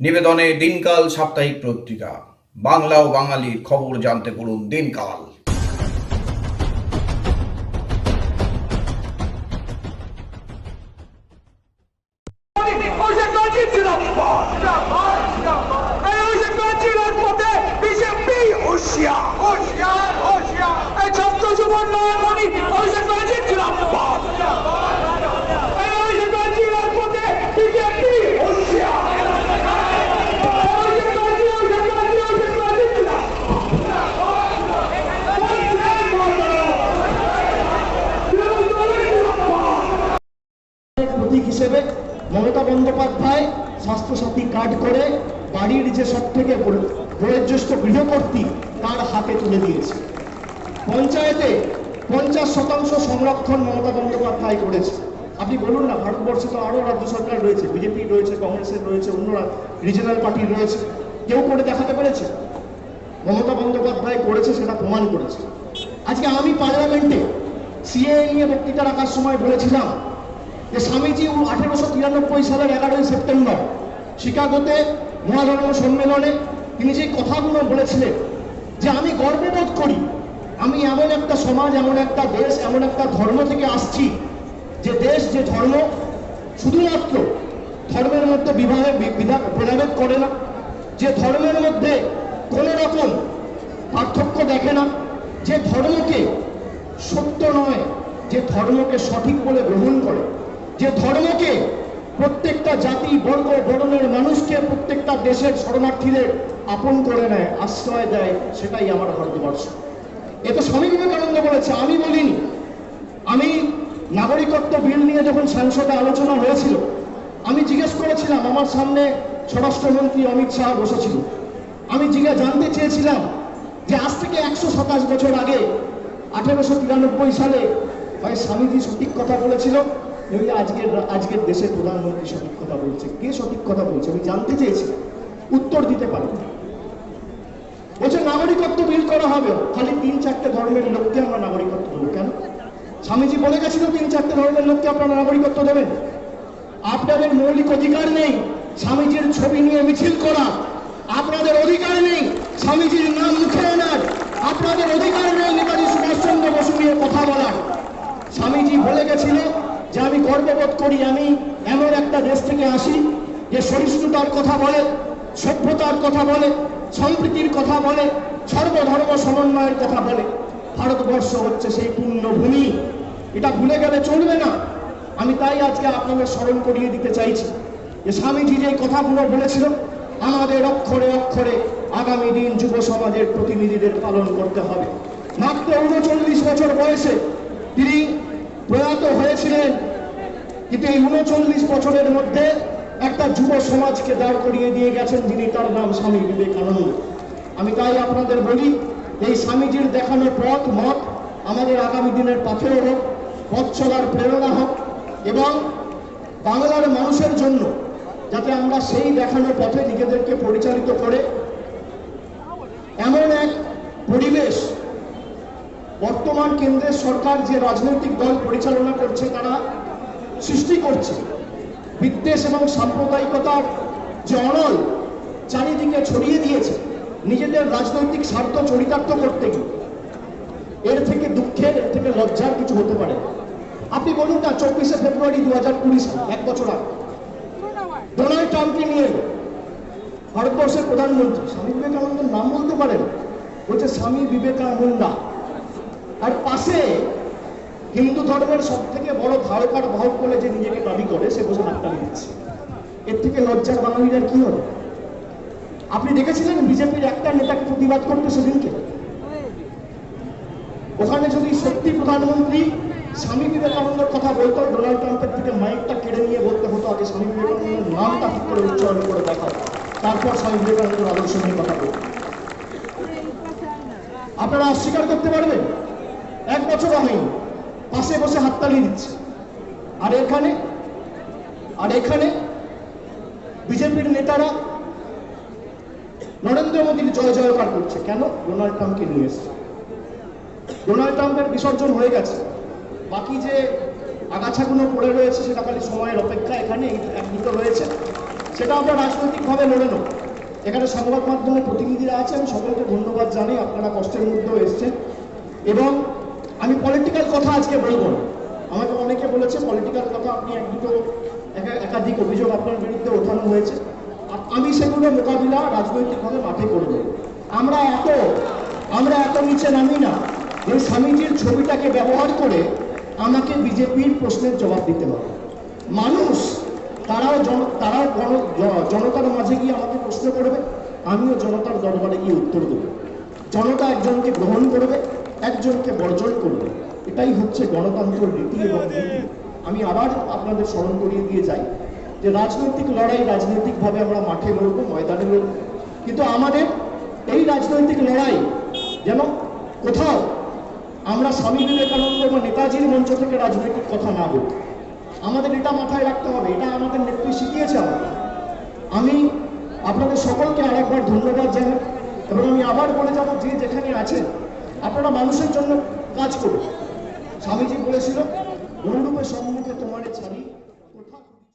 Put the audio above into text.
নিবেদনে দিনকাল সাপ্তাহিক পত্রিকা। বাংলা ও বাঙালির খবর জানতে পড়ুন দিনকাল। মমতা বন্দ্যোপাধ্যায় স্বাস্থ্যসাথী কার্ড করে বাড়ির যে সব থেকে বয়োজ্যেষ্ঠ গৃহকর্তী তার হাতে তুলে দিয়েছে। পঞ্চায়েতে পঞ্চাশ শতাংশ সংরক্ষণ মমতা বন্দ্যোপাধ্যায় করেছে। আপনি বলুন না, ভারতবর্ষে তো আরও রাজ্য সরকার রয়েছে। বিজেপি রয়েছে, কংগ্রেসের রয়েছে, অন্য রিজনাল পার্টি রয়েছে। কেউ করে দেখাতে পেরেছে? মমতা বন্দ্যোপাধ্যায় করেছে সেটা প্রমাণ করেছে। আজকে আমি পার্লামেন্টে সিএ নিয়ে বক্তৃতা রাখার সময় বলেছিলাম যে স্বামীজি আঠেরোশো তিরানব্বই সালের এগারোই সেপ্টেম্বর শিকাগোতে মহাধর্ম সম্মেলনে তিনি যে কথাগুলো বলেছিলেন যে আমি গর্ববোধ করি, আমি এমন একটা সমাজ, এমন একটা দেশ, এমন একটা ধর্ম থেকে আসছি যে দেশ, যে ধর্ম শুধুমাত্র ধর্মের মধ্যে বিবাহে ভেদাভেদ করে না, যে ধর্মের মধ্যে কোনো রকম পার্থক্য দেখে না, যে ধর্মকে সত্য নয়, যে ধর্মকে সঠিক বলে গ্রহণ করে। যে ধর্মকে প্রত্যেকটা জাতি, বর্গ বর্ণের মানুষকে প্রত্যেকটা দেশের শরণার্থীদের আপন করে নেয়, আশ্রয় দেয়, সেটাই আমার ভারতবর্ষ। এ তো স্বামী বিবেকানন্দ বলেছে, আমি বলিনি। আমি নাগরিকত্ব বিল নিয়ে যখন সংসদে আলোচনা হয়েছিল, আমি জিজ্ঞেস করেছিলাম, আমার সামনে স্বরাষ্ট্রমন্ত্রী অমিত শাহ বসেছিল। আমি জিজ্ঞাসা জানতে চেয়েছিলাম যে আজ থেকে একশো সাতাশ বছর আগে, আঠেরোশো তিরানব্বই সালে হয় স্বামীজি সঠিক কথা বলেছিল। আজকের আজকের দেশের প্রধানমন্ত্রী সঠিক কথা বলছে। কে সঠিক কথা বলছে? আমি জানতে চেয়েছিলাম উত্তর দিতে পারি বলছে, নাগরিকত্ব বিল করা হবে। খালি তিন চারটে ধর্মের লোককে আমরা নাগরিকত্ব দেবো। কেন? স্বামীজি বলে গেছিল, তিন চারটে ধর্মের লোককে আপনারা নাগরিকত্ব দেবেন। আপনাদের মৌলিক অধিকার নেই। স্বামীজির ছবি নিয়ে মিছিল করা। আপনাদের অধিকার নেই। স্বামীজির নাম মুখে আনার। আপনাদের অধিকার নেই নেতাজি সুভাষচন্দ্র বসু নিয়ে কথা বলার। স্বামীজি বলে গেছিল যে আমি গর্ববোধ করি, আমি এমন একটা দেশ থেকে আসি যে সহিষ্ণুতার কথা বলে, সভ্যতার কথা বলে, সম্প্রীতির কথা বলে, সর্বধর্ম সমন্বয়ের কথা বলে। ভারতবর্ষ হচ্ছে সেই পুণ্যভূমি। এটা ভুলে গেলে চলবে না। আমি তাই আজকে আপনাদের স্মরণ করিয়ে দিতে চাইছি যে স্বামীজি যে কথাগুলো বলেছিল, আমাদের অক্ষরে অক্ষরে আগামী দিন যুব সমাজের প্রতিনিধিদের পালন করতে হবে। মাত্র উনচল্লিশ বছর বয়সে তিনি প্রয়াত হয়েছিলেন, কিন্তু এই উনচল্লিশ বছরের মধ্যে একটা যুব সমাজকে দাঁড় করিয়ে দিয়ে গেছেন যিনি তার নাম স্বামী বিবেকানন্দ। আমি তাই আপনাদের বলি, এই স্বামীজির দেখানো পথ, মত আমাদের আগামী দিনের পাথেও হোক, পথ চলার প্রেরণা হোক এবং বাংলার মানুষের জন্য যাতে আমরা সেই দেখানো পথে নিজেদেরকে পরিচালিত করে, এমন এক পরিবেশ বর্তমান কেন্দ্রের সরকার যে রাজনৈতিক দল পরিচালনা করছে, তারা সৃষ্টি করছে। বিদ্বেষ এবং সাম্প্রদায়িকতার যে অনল চারিদিকে ছড়িয়ে দিয়েছে, নিজেদের রাজনৈতিক স্বার্থ চরিতার্থ করতে গিয়ে। এর থেকে দুঃখের, এর থেকে লজ্জার কিছু হতে পারে আপনি বলুন না, চব্বিশে ফেব্রুয়ারি দু হাজার কুড়ি এক বছর আগে। ডোনাল্ড ট্রাম্পকে নিয়ে ভারতবর্ষের প্রধানমন্ত্রী স্বামী বিবেকানন্দের নাম বলতে পারেন? বলছে স্বামী বিবেকানন্দা। আর পাশে হিন্দু ধর্মের সব থেকে বড় ধারকার বাহক বলে যে নিজেকে দাবি করে, সে বসে হাততালি দিচ্ছে এর থেকে লজ্জার বাঙালিরা কি হবে? আপনি দেখেছিলেন বিজেপির একটা নেতাকে প্রতিবাদ করতে সেদিনকে? ওখানে যদি সত্যি প্রধানমন্ত্রী স্বামী বিবেকানন্দের কথা বলতো, ডোনাল্ড ট্রাম্পের থেকে মাইকটা কেড়ে নিয়ে বলতে হতো, আগে স্বামী বিবেকানন্দের নামটা ঠিক করে উচ্চারণ করে দেখাও। তারপর স্বামী বিবেকানন্দের আদর্শ নিয়ে কথা বলতো। আপনারা অস্বীকার করতে পারবেন? এক বছরও হয়নি পাশে বসে হাততালি দিচ্ছে। আর এখানে আর এখানে বিজেপির নেতারা নরেন্দ্র মোদীর জয় জয়কার করছে। কেন? ডোনাল্ড ট্রাম্পকে নিয়ে এসছে। ডোনাল্ড ট্রাম্পের বিসর্জন হয়ে গেছে। বাকি যে আগাছাগুলো পড়ে রয়েছে, সেটা খালি সময়ের অপেক্ষা। এখানে এক রয়েছে। সেটা আমরা রাজনৈতিকভাবে লড়ে নেব। এখানে সংবাদ মাধ্যমের প্রতিনিধিরা আছে আছেন। সকলকে ধন্যবাদ জানাই আপনারা কষ্টের মধ্যেও এসছেন। এবং আমি পলিটিক্যাল কথা আজকে বলব আমাকে অনেকে বলেছে পলিটিক্যাল কথা আপনি এক দুটো একা- একাধিক অভিযোগ আপনার বিরুদ্ধে ওঠানো হয়েছে। আমি সেগুলো মোকাবিলা রাজনৈতিকভাবে মাঠে করব আমরা এত আমরা এত নিচে নামি না যে স্বামীজির ছবিটাকে ব্যবহার করে আমাকে বিজেপির প্রশ্নের জবাব দিতে হবে। মানুষ, তারাও জন তারাও জনতার মাঝে গিয়ে আমাকে প্রশ্ন করবে, আমিও জনতার দরবারে গিয়ে উত্তর দেবো। জনতা একজনকে গ্রহণ করবে একজনকে বর্জন করবে এটাই হচ্ছে গণতন্ত্রের রীতি এবং নীতি। আমি আবার আপনাদের স্মরণ করিয়ে দিয়ে যাই যে রাজনৈতিক লড়াই রাজনৈতিকভাবে আমরা মাঠে লড়বো, ময়দানে লড়বো। কিন্তু আমাদের এই রাজনৈতিক লড়াই যেন কোথাও আমরা স্বামী বিবেকানন্দ বা নেতাজির মঞ্চ থেকে রাজনৈতিক কথা না বলি। আমাদের এটা মাথায় রাখতে হবে, এটা আমাদের নেত্রী শিখিয়েছে আমাদের আমি আপনাদের সকলকে আরেকবার ধন্যবাদ জানাই এবং আমি আবার বলে যাব যে যেখানে আছেন আপনারা মানুষের জন্য কাজ করুন। স্বামীজি বলেছিল অনুরূপে সম্মুখে তোমারে ছাড়ি